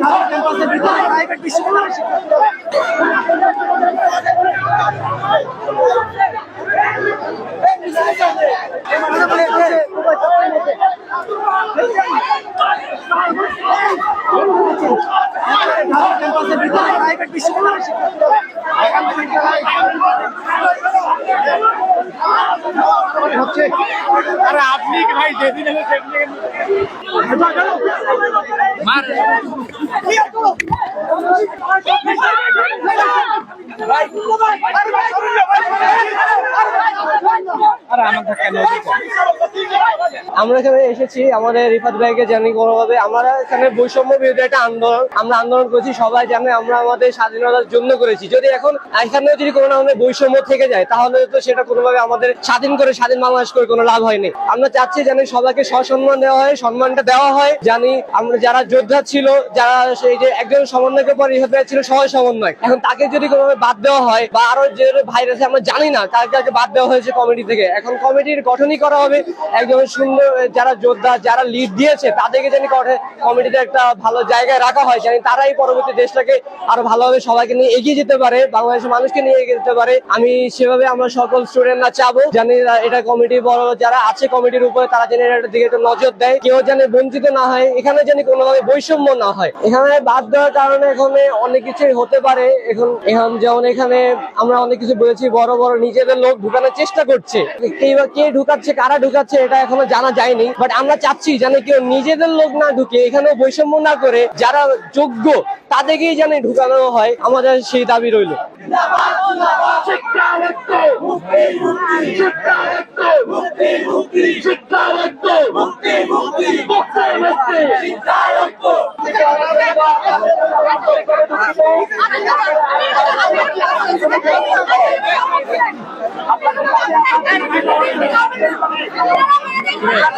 ঢাকা ক্যাম্পাসের ভিতরে প্রাইভেট বিশ্ববিদ্যালয়ের শিক্ষার্থীরা আরে আপনি ভাই যেদিন এসে আমার মার। আরে কেন আমরা এখানে এসেছি আমাদের রিফাত ভাইকে জানি কোনোভাবে। আমরা এখানে বৈষম্য বিরোধী একটা আন্দোলন আমরা আন্দোলন করেছি, সবাই জানে আমরা আমাদের স্বাধীনতার জন্য করেছি। যদি এখন এখানে যদি কোনো আমাদের বৈষম্য থেকে যায়, তাহলে তো সেটা কোনোভাবে আমাদের স্বাধীন করে স্বাধীন বাংলাদেশ করে কোনো লাভ হয়নি। আমরা চাচ্ছি জানি সবাইকে সসম্মান দেওয়া হয়, সম্মানটা দেওয়া হয়। জানি আমরা যারা যোদ্ধা ছিল, যারা সেই যে একজন সমন্বয়কের পর রিফাত ভাই ছিল, সবাই সমন্বয়। এখন তাকে যদি কোনোভাবে বাদ দেওয়া হয়, বা আরও যে ভাইরাস আমরা জানি না কাকে বাদ দেওয়া হয়েছে কমিটি থেকে। এখন কমিটির গঠনই করা হবে একজন সুন্দর যারা যোদ্ধা, যারা লিড দিয়েছে, তাদেরকে জানি কমিটিতে একটা ভালো জায়গায় রাখা হয়। জানি তারাই পরবর্তী দেশটাকে আরও ভালোভাবে সবাইকে নিয়ে এগিয়ে যেতে পারে, বাংলাদেশের মানুষকে নিয়ে এগিয়ে যেতে পারে। আমি সেভাবে আমরা সকল স্টুডেন্টরা চাবো। জানি এটা কমিটি বড় যারা আছে কমিটির উপরে, তারা যেন এটার দিকে একটু নজর দেয়। কেউ যেন বঞ্চিত না হয়, এখানে যেন কোনোভাবে বৈষম্য না হয়। এখানে বাদ দেওয়ার কারণে এখানে অনেক কিছুই হতে পারে। এখন এখন যেমন এখানে আমরা অনেক কিছু বলেছি, বড় বড় নিজেদের লোক ঢুকানোর চেষ্টা করছে। কে ঢুকাচ্ছে, কারা ঢুকাচ্ছে, এটা এখনও জানা যায়নি বাট আমরা চাচ্ছি যেন কেউ নিজেদের লোক না ঢুকে এখানে বৈষম্য না করে যারা যোগ্য তাদেরকেই যেন ঢুকানো হয়, আমাদের সেই দাবি রইল। You.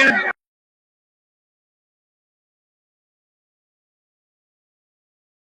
second.